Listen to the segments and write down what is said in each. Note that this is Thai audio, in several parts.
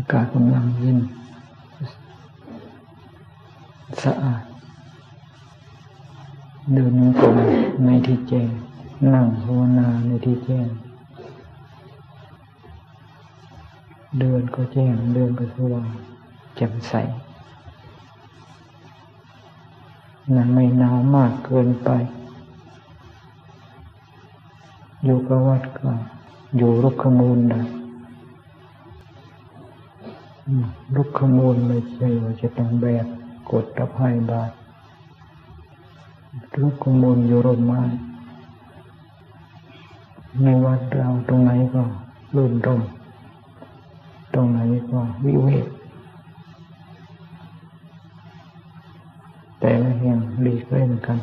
อากาศกำลังเย็นสะอาด เดินจงกรมในที่แจ้งนั่งภาวนาในที่แจ้ง เดินก็แจ้ง เดินก็สว่างแจ่มใสนั่นไม่หนาวมากเกินไป อยู่กับวัดก็อยู่รุกขมูลนะ ลุกขมูลไม่ใช่ว่าจะต้องแบกกดตะไคร่บาทลุกขมูลอยู่ร่มไม้ในวัดเราตรงไหนก็รื่นรมตรงไหนก็วิเวกแต่ละแห่งหลีกเล่นกัน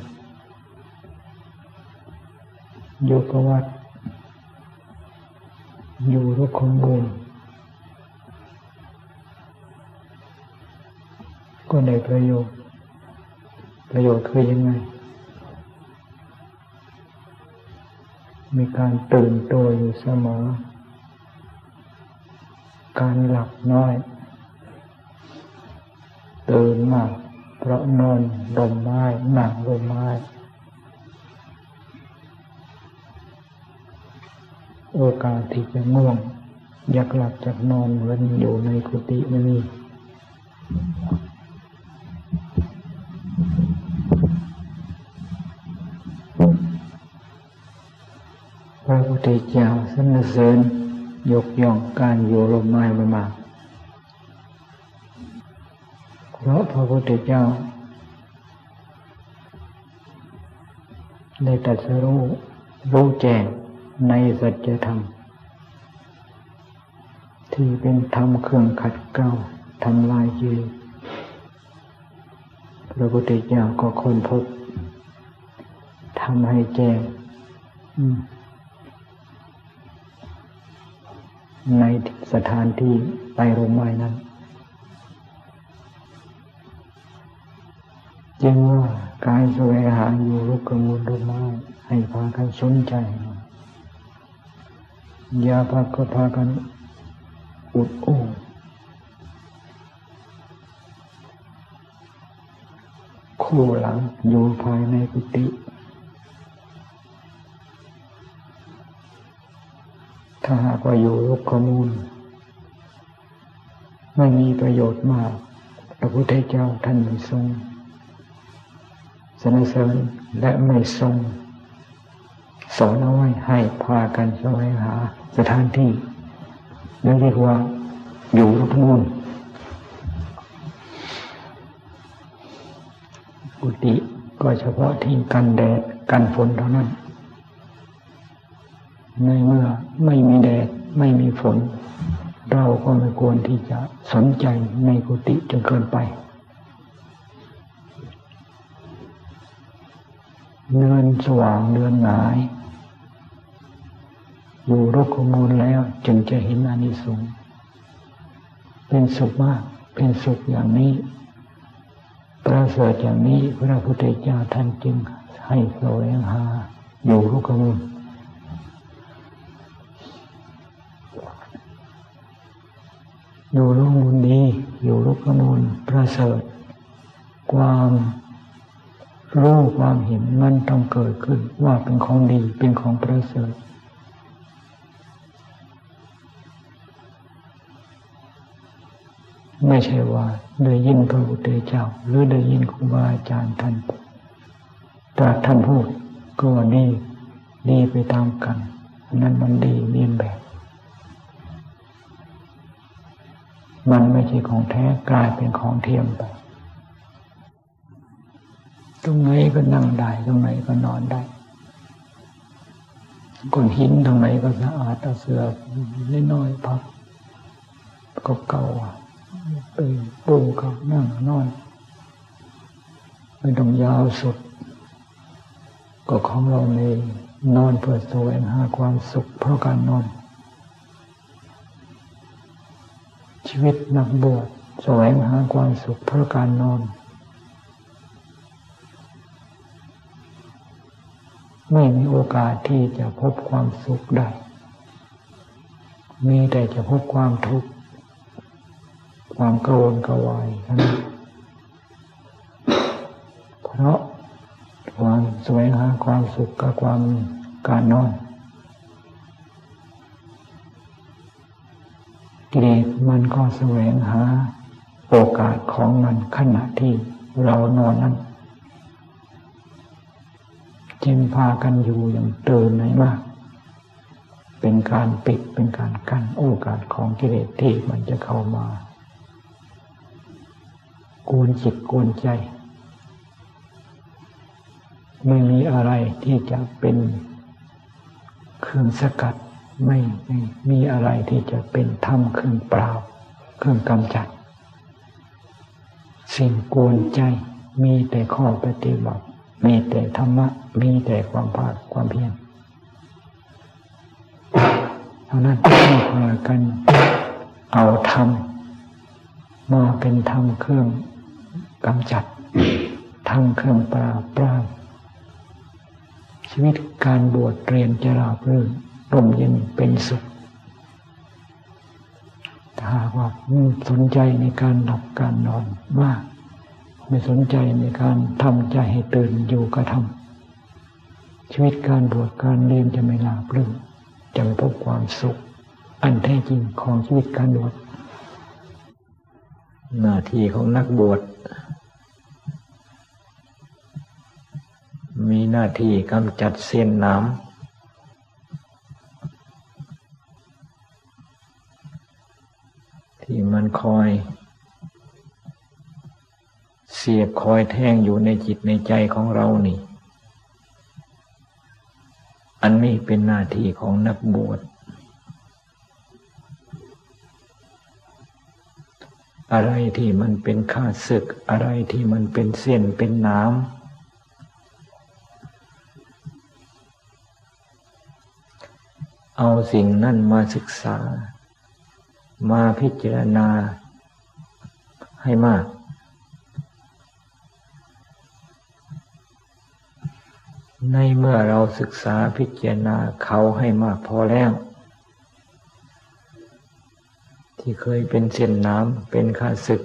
อยู่กับวัด อยู่รุกขมูล ก็ได้ประโยชน์ ประโยชน์คือยังไง มีการตื่นตัวอยู่เสมอ การหลับน้อย ตื่นมากเพราะนอนลมไม้หนังลมไม้โอกาสที่จะง่วง อยากหลับจากนอนเหมือนอยู่ในกุฏิไม่มี พระพุทธเจ้าสรรเสริญยกย่องการอยู่ลมไม้มากเพราะพระพุทธเจ้า ได้ตรัสรู้รู้แจ้งในสัจธรรม ที่เป็นธรรมเครื่องขัดเกลาทำลายกิเลสพระพุทธเจ้าก็ค้นพบทำให้แจ้ง ในสถานที่ไปโรงไม้นั้น จึงว่าการแสวงหาอยู่ลูกกระมูลลูกไม้ให้พากันสนใจ อย่าพาก็พากันอุดอู้คู่หลังอยู่ภายในกุฏิ ถ้าหากว่าอยู่ลูกขมูล ไม่มีประโยชน์มาก พระพุทธเจ้าท่านไม่ทรงสนเสริญและไม่ทรงสอนเอาไว้ให้พากันแสวงหาสถานที่เรียกว่าอยู่ลูกมูลกุฏิก็เฉพาะที่กันแดดกันฝนเท่านั้น ในเมื่อไม่มีแดดไม่มีฝน เราก็ไม่ควรที่จะสนใจในกุฏิจนเกินไป เดือนสว่างเดือนหงายอยู่รกขมูลแล้วจึงจะเห็นอานิสงส์เป็นสุขมากเป็นสุขอย่างนี้ ประเสริฐอย่างนี้พระพุทธเจ้าท่านจึงให้แสวงหาอยู่รกขมูล อยู่ลูกขมูลประเสริฐ ความรู้ความเห็นมันต้องเกิดขึ้นว่าเป็นของดีเป็นของประเสริฐ ไม่ใช่ว่าได้ยินพระพุทธเจ้า หรือได้ยินครูบาอาจารย์ท่านตรัสท่านพูดก็ดี ดีไปตามกัน นั้นมันดีเรียนแบบ มันไม่ใช่ของแท้กลายเป็นของเทียมไป ตรงไหนก็นั่งได้ ตรงไหนก็นอนได้ก้อนหินตรงไหนก็สะอาดเอาเสือเล่น้อยพับก็เก่าไปปูเขานั่งนอนไม่ต้องยาวสุด ก็ของเราเองนอนเพื่อแสวงหาความสุขเพราะการนอน ชีวิตนักบวชแสวงหาความสุขเพราะการนอน ไม่มีโอกาสที่จะพบความสุขได้ มีแต่จะพบความทุกข์ ความกระวนกระวายนั้นเพราะความสวยหาความสุขกับความการนอน กิเลสมันก็แสวงหา โอกาสของมันขณะที่เรานอนนั้นจึงพากันอยู่อย่างตื่นไหนมากเป็นการปิดเป็นการกั้นโอกาสของกิเลสที่มันจะเข้ามากวนจิตกวนใจ ไม่มีอะไรที่จะเป็นเครื่องสกัด ไม่ไม่มีอะไรที่จะเป็นธรรมเครื่องเปล่า เครื่องกำจัด สิ่งกวนใจมีแต่ข้อปฏิบัติ มีแต่ธรรมะ มีแต่ความภาคความเพียรเท่านั้นต้องพากันเอาธรรมมาเป็นธรรมเครื่องกำจัดธรรมเครื่องปราบปรามชีวิตการบวชเรียนจะราบรื่น ร่มเย็นเป็นสุข ถ้าหากว่าสนใจในการหลับการนอนมาก ไม่สนใจในการทำใจให้ตื่นอยู่กระทำชีวิตการบวชการเรียนจะไม่ราบรื่นจะไม่พบความสุข อันแท้จริงของชีวิตการบวชหน้าที่ของนักบวชมีหน้าที่กำจัดเส้นน้ำ ที่มันคอย เสียบคอยแทงอยู่ในจิตในใจของเรานี่ อันนี้เป็นหน้าที่ของนักบวช อะไรที่มันเป็นข้าศึก อะไรที่มันเป็นเส้นเป็นน้ำเอาสิ่งนั่นมาศึกษา มาพิจารณาให้มาก ในเมื่อเราศึกษาพิจารณาเขาให้มากพอแล้ว ที่เคยเป็นเส้นน้ำเป็นข้าศึก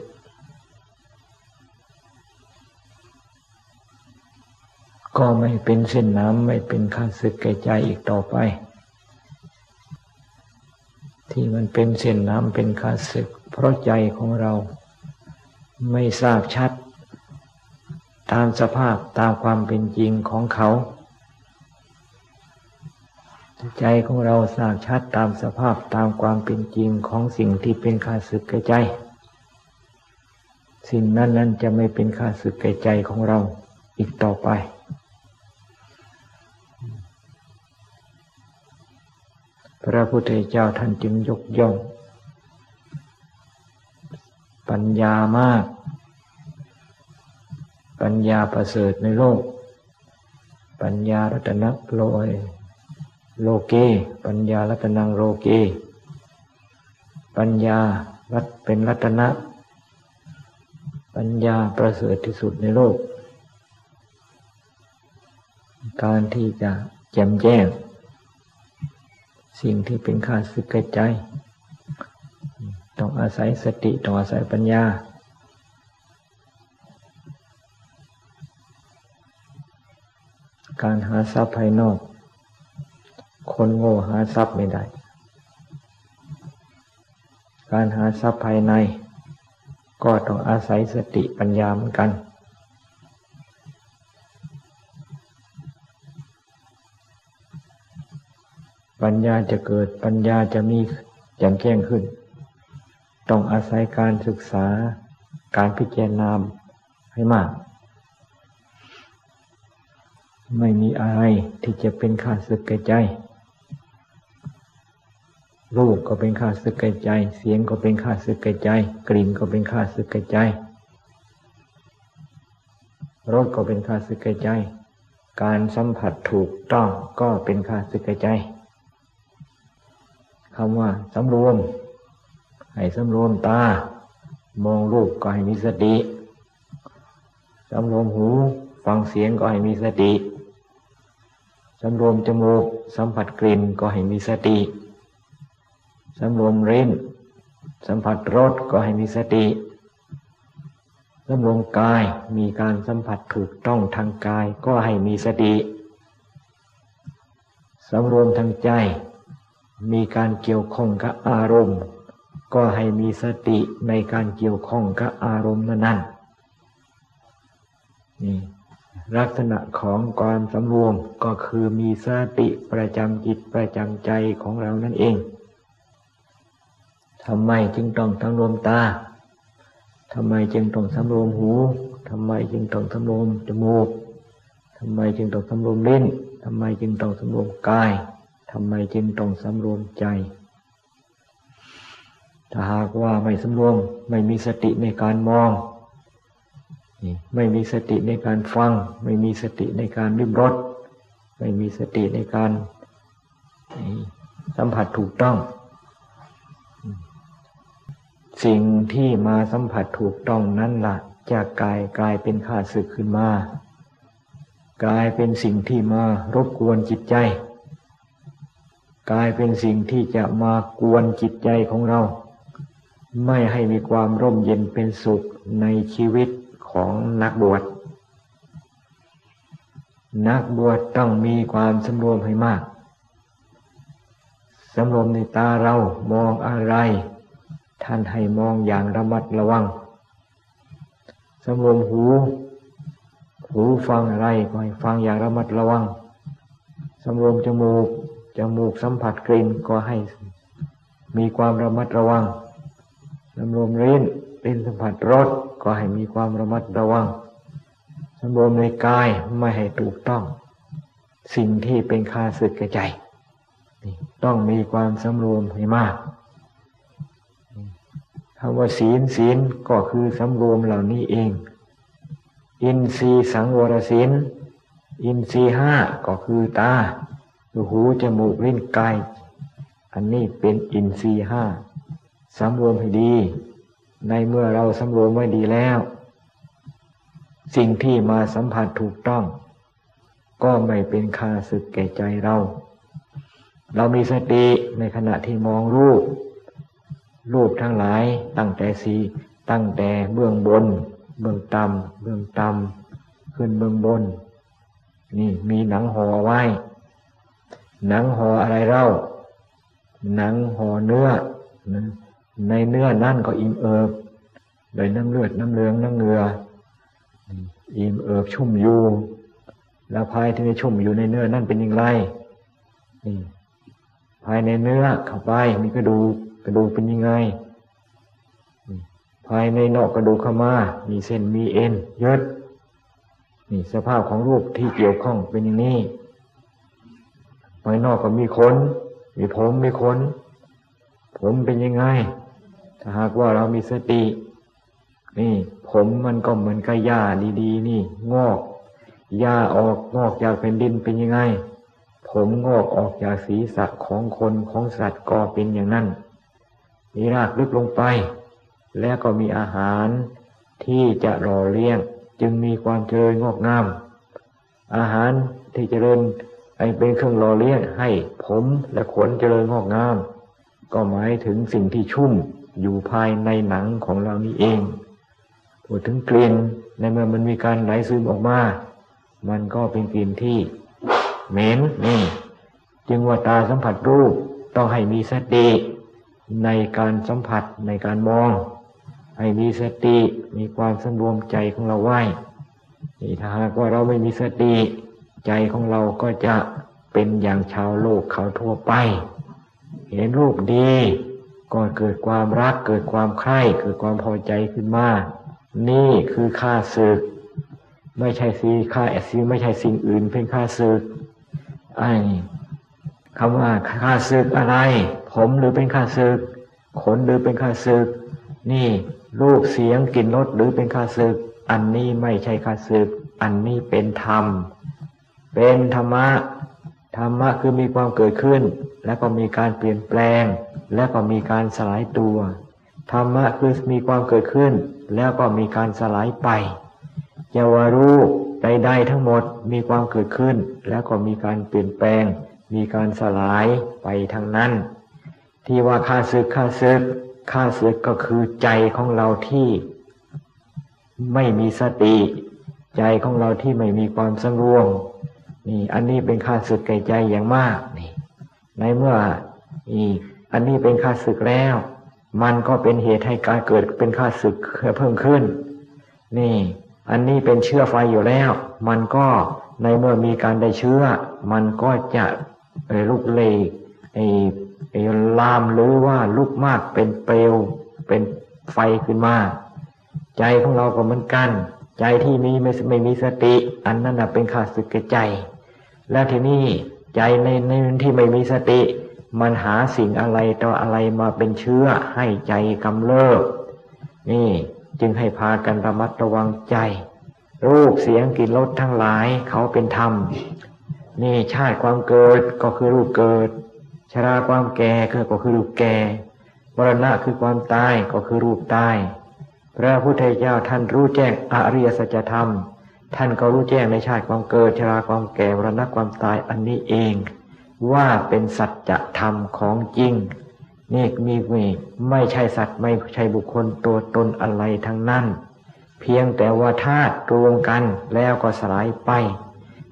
ก็ไม่เป็นเส้นน้ำไม่เป็นข้าศึกแก่ใจอีกต่อไป ที่มันเป็นเส้นน้ำเป็นข้าศึก เพราะใจของเราไม่ทราบชัด ตามสภาพตามความเป็นจริงของเขา ใจของเราทราบชัดตามสภาพตามความเป็นจริงของสิ่งที่เป็นข้าศึกแก่ใจ สิ่งนั้นนั้นจะไม่เป็นข้าศึกแก่ใจของเราอีกต่อไป พระพุทธเจ้าท่านจึงยกย่อง ปัญญามาก ปัญญาประเสริฐในโลก ปัญญารัตนโลยโลเก ปัญญารัตนังโลเก ปัญญารัตเป็นรัตนะ ปัญญาประเสริฐที่สุดในโลก การที่จะแจ่มแจ้ง สิ่งที่เป็นข้าศึกแก่ใจ ต้องอาศัยสติต้องอาศัยปัญญา การหาทรัพย์ภายนอก คนโง่หาทรัพย์ไม่ได้ การหาทรัพย์ภายใน ก็ต้องอาศัยสติปัญญาเหมือนกัน ปัญญาจะเกิดปัญญาจะมีแจ่มแจ้งขึ้น ต้องอาศัยการศึกษาการพิจารณาให้มาก ไม่มีอะไรที่จะเป็นข้าศึกแก่ใจ รูปก็เป็นข้าศึกแก่ใจ เสียงก็เป็นข้าศึกแก่ใจ กลิ่นก็เป็นข้าศึกแก่ใจรสก็เป็นข้าศึกแก่ใจ การสัมผัสถูกต้องก็เป็นข้าศึกแก่ใจ คำว่าสำรวม ให้สำรวมตา มองรูปก็ให้มีสติสำรวมหู ฟังเสียงก็ให้มีสติสำรวมจมูก สัมผัสกลิ่นก็ให้มีสติสำรวมเร้น สัมผัสรสก็ให้มีสติสำรวมกายมีการสัมผัสถูกต้องทางกายก็ให้มีสติสำรวมทางใจ มีการเกี่ยวข้องกับอารมณ์ ก็ให้มีสติในการเกี่ยวข้องกับอารมณ์นั้นๆนี่ลักษณะของการสำรวมก็คือมีสติประจำจิตประจำใจของเรานั่นเองทำไมจึงต้องสำรวมตาทำไมจึงต้องสำรวมหูทำไมจึงต้องสำรวมจมูกทำไมจึงต้องสำรวมลิ้นทำไมจึงต้องสำรวมกาย ทำไมจึงต้องสำรวมใจ ถ้าหากว่าไม่สำรวม ไม่มีสติในการมอง ไม่มีสติในการฟัง ไม่มีสติในการริมรสไม่มีสติในการสัมผัสถูกต้อง สิ่งที่มาสัมผัสถูกต้องนั้นละ่ะจะกลายกลายเป็นข้าศึกขึ้นมา กลายเป็นสิ่งที่มารบกวนจิตใจ กลายเป็นสิ่งที่จะมากวนจิตใจของเรา ไม่ให้มีความร่มเย็นเป็นสุขในชีวิตของนักบวช นักบวชต้องมีความสำรวมให้มากสำรวมในตาเรามองอะไร ท่านให้มองอย่างระมัดระวังสำรวมหู หูฟังอะไรก็ให้ฟังอย่างระมัดระวังสำรวมจมูก จมูกสัมผัสกลิ่นก็ให้มีความระมัดระวังสำรวมลิ้นลิ้นสัมผัสรสก็ให้มีความระมัดระวังสำรวมในกายไม่ให้ถูกต้อง สิ่งที่เป็นคาศึกแก่ใจ ต้องมีความสำรวมให้มากคำว่าศีลศีลก็คือสำรวมเหล่านี้เอง อินทรีสังวรศีลอินทรีห้าก็คือตา หูจมูกลิ้นกายอันนี้เป็นอินทรีห้าสำรวมให้ดี ในเมื่อเราสำรวมไว้ดีแล้ว สิ่งที่มาสัมผัสถูกต้อง ก็ไม่เป็นคาสึกแก่ใจเรา เรามีสติในขณะที่มองรูป รูปทั้งหลายตั้งแต่สีตั้งแต่เบื้องบน เบื้องต่ำเบื้องต่ำขึ้นเบื้องบน นี่มีหนังห่อไว้ หนังห่ออะไรเล่า หนังห่อเนื้อนะในเนื้อนั่นก็อิ่มเอิบโดยน้ำเลือดน้ำเหลืองน้ำเงืออิ่มเอิบชุ่มอยู่แล้วภายที่ในชุ่มอยู่ในเนื้อนั่นเป็นอย่างไรนี่ภายในเนื้อเข้าไปมีกระดูกกระดูกเป็นยังไง ภายในนอกกระดูกเข้ามา มีเส้นมีเอ็นเยอะนี่สภาพของรูปที่เกี่ยวข้องเป็นอย่างนี้ ภายนอกก็มีขนมีผมมีขนผมเป็นยังไง ถ้าหากว่าเรามีสติ นี่ ผมมันก็เหมือนกับหญ้าดีๆ นี่ งอกหญ้าออกงอกจากแผ่นดินเป็นยังไง ผมงอกออกจากศีรษะของคนของสัตว์ก็เป็นอย่างนั้นมีรากลึกลงไป แล้วก็มีอาหารที่จะรอเลี้ยงจึงมีความเจริญงอกงาม อาหารที่เจริญ ไอเป็นเครื่องรอเลี้ยงให้ผมและขนเจริญงอกงาม ก็หมายถึงสิ่งที่ชุ่มอยู่ภายในหนังของเรานี่เองพูดถึงกลิ่นในเมื่อมันมีการไหลซึมออกมา มันก็เป็นกลิ่นที่เหม็นนี่จึงว่าตาสัมผัสรูปต้องให้มีสติในการสัมผัสในการมอง ให้มีสติมีความสำรวมใจของเราไว้ถ้าหากว่าเราไม่มีสติ ใจของเราก็จะเป็นอย่างชาวโลกเขาทั่วไป เห็นรูปดีก็เกิดความรักเกิดความใคร่เกิดความพอใจขึ้นมา นี่คือค่าศึก ไม่ใช่สีค่าแอซีไม่ใช่สิ่งอื่นเป็นค่าศึกไอ้คำว่าค่าศึกอะไร ผมหรือเป็นค่าศึก ขนหรือเป็นค่าศึก นี่รูปเสียงกลิ่นรสหรือเป็นค่าศึก อันนี้ไม่ใช่ค่าศึก อันนี้เป็นธรรม เป็นธรรมะ ธรรมะคือมีความเกิดขึ้น แล้วก็มีการเปลี่ยนแปลง แล้วก็มีการสลายตัว ธรรมะคือมีความเกิดขึ้น แล้วก็มีการสลายไปเยาวรู้ใดๆทั้งหมดมีความเกิดขึ้น แล้วก็มีการเปลี่ยนแปลง มีการสลายไปทั้งนั้น ที่ว่าข้าศึกข้าศึกข้าศึกก็คือใจของเราที่ ไม่มีสติ ใจของเราที่ไม่มีความสงรวม นี่อันนี้เป็นข้าศึกแก่ใจอย่างมากนี่ในเมื่ออีอันนี้เป็นข้าศึกแล้ว มันก็เป็นเหตุให้การเกิดเป็นข้าศึกเพิ่มขึ้น นี่ อันนี้เป็นเชื้อไฟอยู่แล้ว มันก็ในเมื่อมีการได้เชื้อ มันก็จะลุกเลกไอ้ไอ้ลามหรือว่าลุกมากเป็นเปลวเป็นไฟขึ้นมา ใจของเราก็เหมือนกัน ใจที่มีไม่ไม่มีสติ อันนั้นนะเป็นข้าศึกใจ แล้วทีนี้ใจในในที่ไม่มีสติ มันหาสิ่งอะไรต่ออะไรมาเป็นเชื้อให้ใจกำเริบนี่จึงให้พากันระมัดระวังใจ รูปเสียงกลิ่นรสทั้งหลายเขาเป็นธรรม นี่ชาติความเกิดก็คือรูปเกิด ชราความแก่ก็คือรูปแก่มรณะคือความตายก็คือรูปตาย พระพุทธเจ้าท่านรู้แจ้งอริยสัจธรรม ท่านก็รู้แจ้งในชาติความเกิดชราความแก่มรณะความตายอันนี้เอง ว่าเป็นสัจธรรมของจริงนี่มีมีไม่ใช่สัตว์ไม่ใช่บุคคลตัวตนอะไรทั้งนั้น เพียงแต่ว่าธาตุรวมกันแล้วก็สลายไป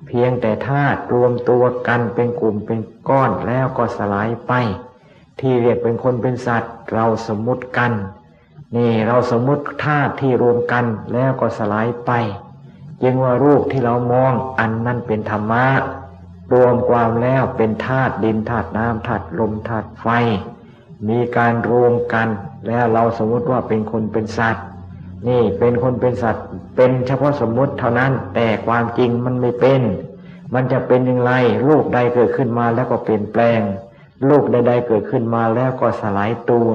เพียงแต่ธาตุรวมตัวกันเป็นกลุ่มเป็นก้อนแล้วก็สลายไป ที่เรียกเป็นคนเป็นสัตว์เราสมมติกัน นี่เราสมมุติธาตุที่รวมกันแล้วก็สลายไปจึงว่ารูปที่เรามองอันนั้นเป็นธรรมะ รวมความแล้วเป็นธาตุดินธาตุน้ำธาตุลมธาตุไฟ มีการรวมกันแล้วเราสมมติว่าเป็นคนเป็นสัตว์ นี่เป็นคนเป็นสัตว์ เป็นเฉพาะสมมติเท่านั้นแต่ความจริงมันไม่เป็น มันจะเป็นอย่างไรรูปใดเกิดขึ้นมาแล้วก็เปลี่ยนแปลงรูปใดๆเกิดขึ้นมาแล้วก็สลายตัว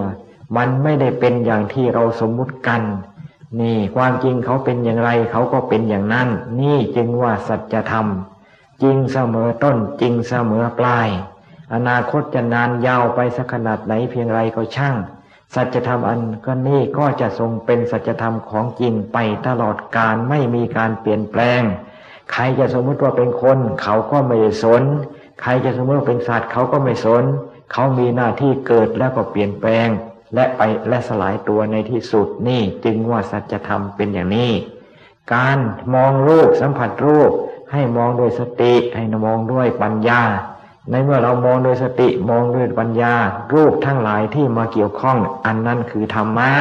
มันไม่ได้เป็นอย่างที่เราสมมุติกัน นี่ความจริงเขาเป็นอย่างไรเขาก็เป็นอย่างนั้น นี่จึงว่าสัจธรรม จริงเสมอต้นจริงเสมอปลาย อนาคตจะนานยาวไปสักขนาดไหนเพียงไรก็ช่าง สัจธรรมอันก็นี่ก็จะทรงเป็นสัจธรรมของจริงไปตลอดกาลไม่มีการเปลี่ยนแปลง ใครจะสมมติว่าเป็นคนเขาก็ไม่ได้สน ใครจะสมมติว่าเป็นสัตว์เขาก็ไม่สน เขามีหน้าที่เกิดแล้วก็เปลี่ยนแปลง และไปและสลายตัวในที่สุดนี่จึงว่าสัจธรรมเป็นอย่างนี้ การมองรูปสัมผัสรูป ให้มองด้วยสติให้มองด้วยปัญญา ในเมื่อเรามองโดยสติมองด้วยปัญญา รูปทั้งหลายที่มาเกี่ยวข้อง อันนั้นคือธรรมะ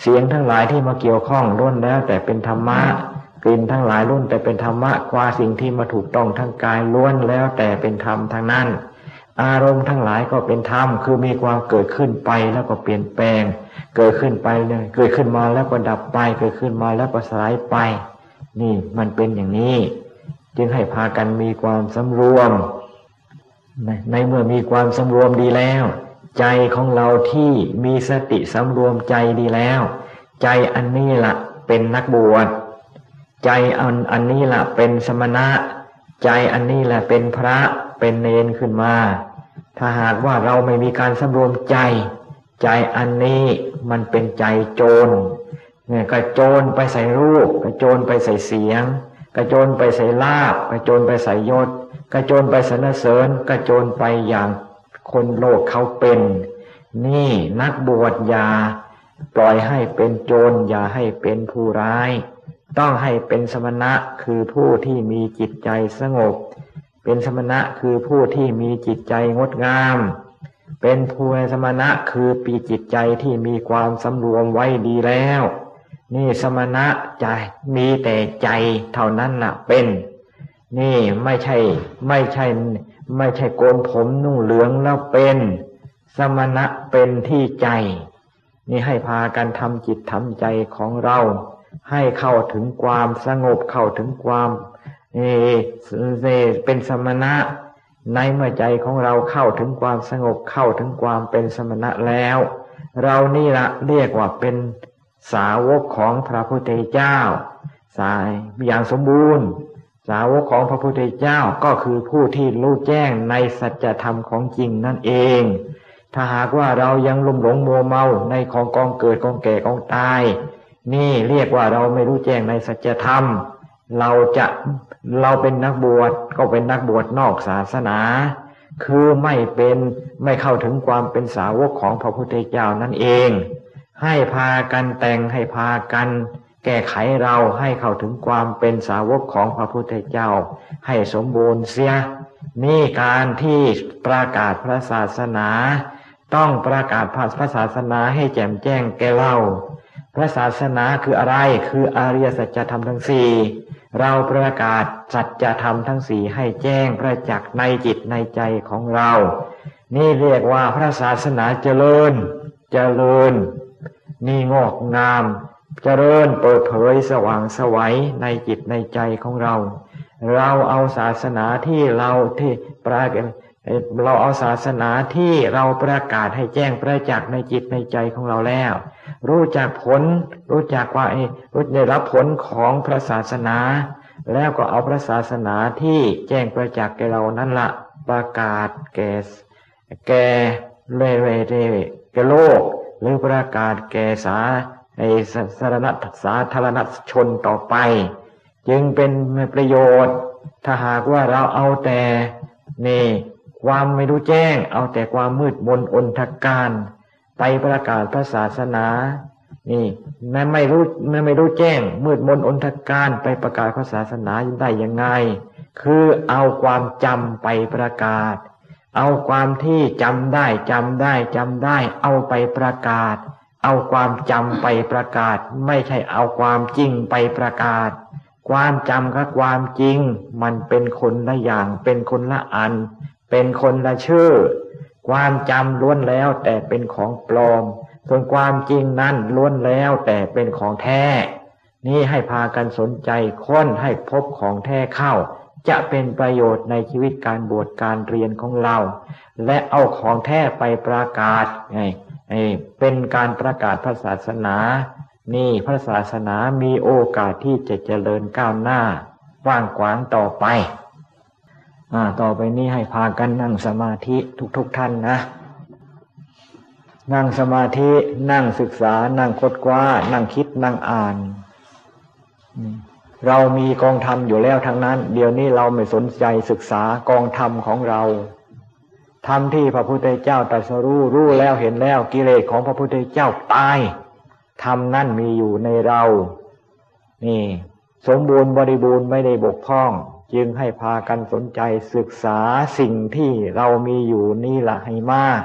เสียงทั้งหลายที่มาเกี่ยวข้องล้วนแล้วแต่เป็นธรรมะกลิ่นทั้งหลายล้วนแต่เป็นธรรมะความสิ่งที่มาถูกต้องทั้งกายล้วนแล้วแต่เป็นธรรมทั้งนั้น อารมณ์ทั้งหลายก็เป็นธรรม คือมีความเกิดขึ้นไปแล้วก็เปลี่ยนแปลง เกิดขึ้นไปเลยเกิดขึ้นมาแล้วก็ดับไป เกิดขึ้นมาแล้วก็สลายไป นี่มันเป็นอย่างนี้ จึงให้พากันมีความสำรวมในในเมื่อมีความสำรวมดีแล้ว ใจของเราที่มีสติสำรวมใจดีแล้ว ใจอันนี้ละเป็นนักบวช ใจอันอันนี้ละเป็นสมณะ ใจอันนี้แหละเป็นพระเป็นเนนขึ้นมา ถ้าหากว่าเราไม่มีการสำรวมใจ ใจอันนี้มันเป็นใจโจรเนี่ยกระโจนไปใส่รูป กระโจนไปใส่เสียง กระโจนไปใส่ลาบ กระโจนไปใส่ยศ กระโจนไปสรรเสริญ กระโจนไปอย่างคนโลกเขาเป็น นี่นักบวชยาปล่อยให้เป็นโจรอย่าให้เป็นผู้ร้าย ต้องให้เป็นสมณะคือผู้ที่มีจิตใจสงบ เป็นสมณะคือผู้ที่มีจิตใจงดงาม เป็นผู้สมณะคือปีจิตใจที่มีความสำรวมไว้ดีแล้ว นี่สมณะใจมีแต่ใจเท่านั้นน่ะเป็น นี่ไม่ใช่ไม่ใช่ไม่ใช่โกนผมนุ่งเหลืองแล้วเป็น สมณะเป็นที่ใจ นี่ให้พากันทำจิตทำใจของเรา ให้เข้าถึงความสงบเข้าถึงความ เป็นสมณะในเมื่อใจของเราเข้าถึงความสงบเข้าถึงความเป็นสมณะแล้ว เรานี่ละเรียกว่าเป็นสาวกของพระพุทธเจ้า สายอย่างสมบูรณ์ สาวกของพระพุทธเจ้าก็คือผู้ที่รู้แจ้งในสัจธรรมของจริงนั่นเอง ถ้าหากว่าเรายังหลงหลงมัวเมาในของกองเกิดกองแก่กองตาย นี่เรียกว่าเราไม่รู้แจ้งในสัจธรรม เราจะเราเป็นนักบวชก็เป็นนักบวชนอกศาสนา คือไม่เป็นไม่เข้าถึงความเป็นสาวกของพระพุทธเจ้านั่นเอง ให้พากันแต่งให้พากันแก้ไขเราให้เข้าถึงความเป็นสาวกของพระพุทธเจ้า ให้สมบูรณ์เสีย นี่การที่ประกาศพระศาสนา ต้องประกาศพระศาสนาให้แจ่มแจ้งแก่เรา พระศาสนาคืออะไรคืออริยสัจธรรมทั้งสี่ เราประกาศสัจธรรมทั้งสี่ให้แจ้งประจักษ์ในจิตในใจของเรา นี่เรียกว่าพระศาสนาเจริญ เจริญ นี่งอกงาม เจริญเปิดเผยสว่างสวัยในจิตในใจของเรา เราเอาศาสนาที่เราที่ประกาศเราเอาศาสนาที่เราประกาศให้แจ้งประจักษ์ในจิตในใจของเราแล้ว รู้จักผล รู้จักว่าเอ้รู้ได้รับผลของพระศาสนา แล้วก็เอาพระศาสนาที่แจ้งประจักษ์แก่เรานั่นละประกาศแก่แก่เร่เร่เรแก่โลก หรือประกาศแก่สาไอสสารณสาธารณชนต่อไป จึงเป็นประโยชน์ ถ้าหากว่าเราเอาแต่นี่ความไม่รู้แจ้ง เอาแต่ความมืดมนอนทการ ไปประกาศพระศาสนา นี่แม้ไม่รู้แม้ไม่รู้แจ้ง มืดมนอนทการไปประกาศพระศาสนาได้ยังไง คือเอาความจำไปประกาศ เอาความที่จำได้จำได้จำได้ เอาไปประกาศ เอาความจำไปประกาศ ไม่ใช่เอาความจริงไปประกาศ ความจำกับความจริง มันเป็นคนละอย่าง เป็นคนละอัน เป็นคนละชื่อ ความจำล้วนแล้วแต่เป็นของปลอม ส่วนความจริงนั้นล้วนแล้วแต่เป็นของแท้ นี่ให้พากันสนใจค้นให้พบของแท้เข้า จะเป็นประโยชน์ในชีวิตการบวชการเรียนของเรา และเอาของแท้ไปประกาศไงไอ้เป็นการประกาศพระศาสนา นี่พระศาสนามีโอกาสที่จะเจริญก้าวหน้า ว่างขวางต่อไป ต่อไปนี้ให้พากันนั่งสมาธิทุกๆทท่านนะ นั่งสมาธินั่งศึกษา นั่งคดกว้า นั่งคิดนั่งอ่าน เรามีกองธรรมอยู่แล้วทั้งนั้น เดี๋ยวนี้เราไม่สนใจศึกษากองธรรมของเราธรรมที่พระพุทธเจ้าตรัสรู้รู้แล้วเห็นแล้วกิเลสของพระพุทธเจ้าตายธรรมนั่นมีอยู่ในเรา นี่ สมบูรณ์บริบูรณ์ไม่ได้บกพร่อง จึงให้พากันสนใจศึกษาสิ่งที่เรามีอยู่นี่ละให้มาก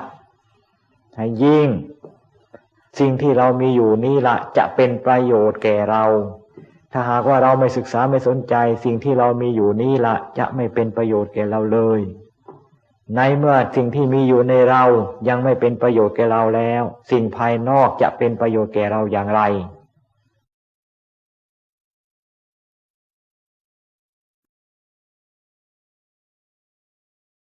ให้ยิ่ง สิ่งที่เรามีอยู่นี่ละจะเป็นประโยชน์แก่เรา ถ้าหากว่าเราไม่ศึกษาไม่สนใจ สิ่งที่เรามีอยู่นี่ละจะไม่เป็นประโยชน์แก่เราเลย ในเมื่อสิ่งที่มีอยู่ในเรายังไม่เป็นประโยชน์แก่เราแล้ว สิ่งภายนอกจะเป็นประโยชน์แก่เราอย่างไร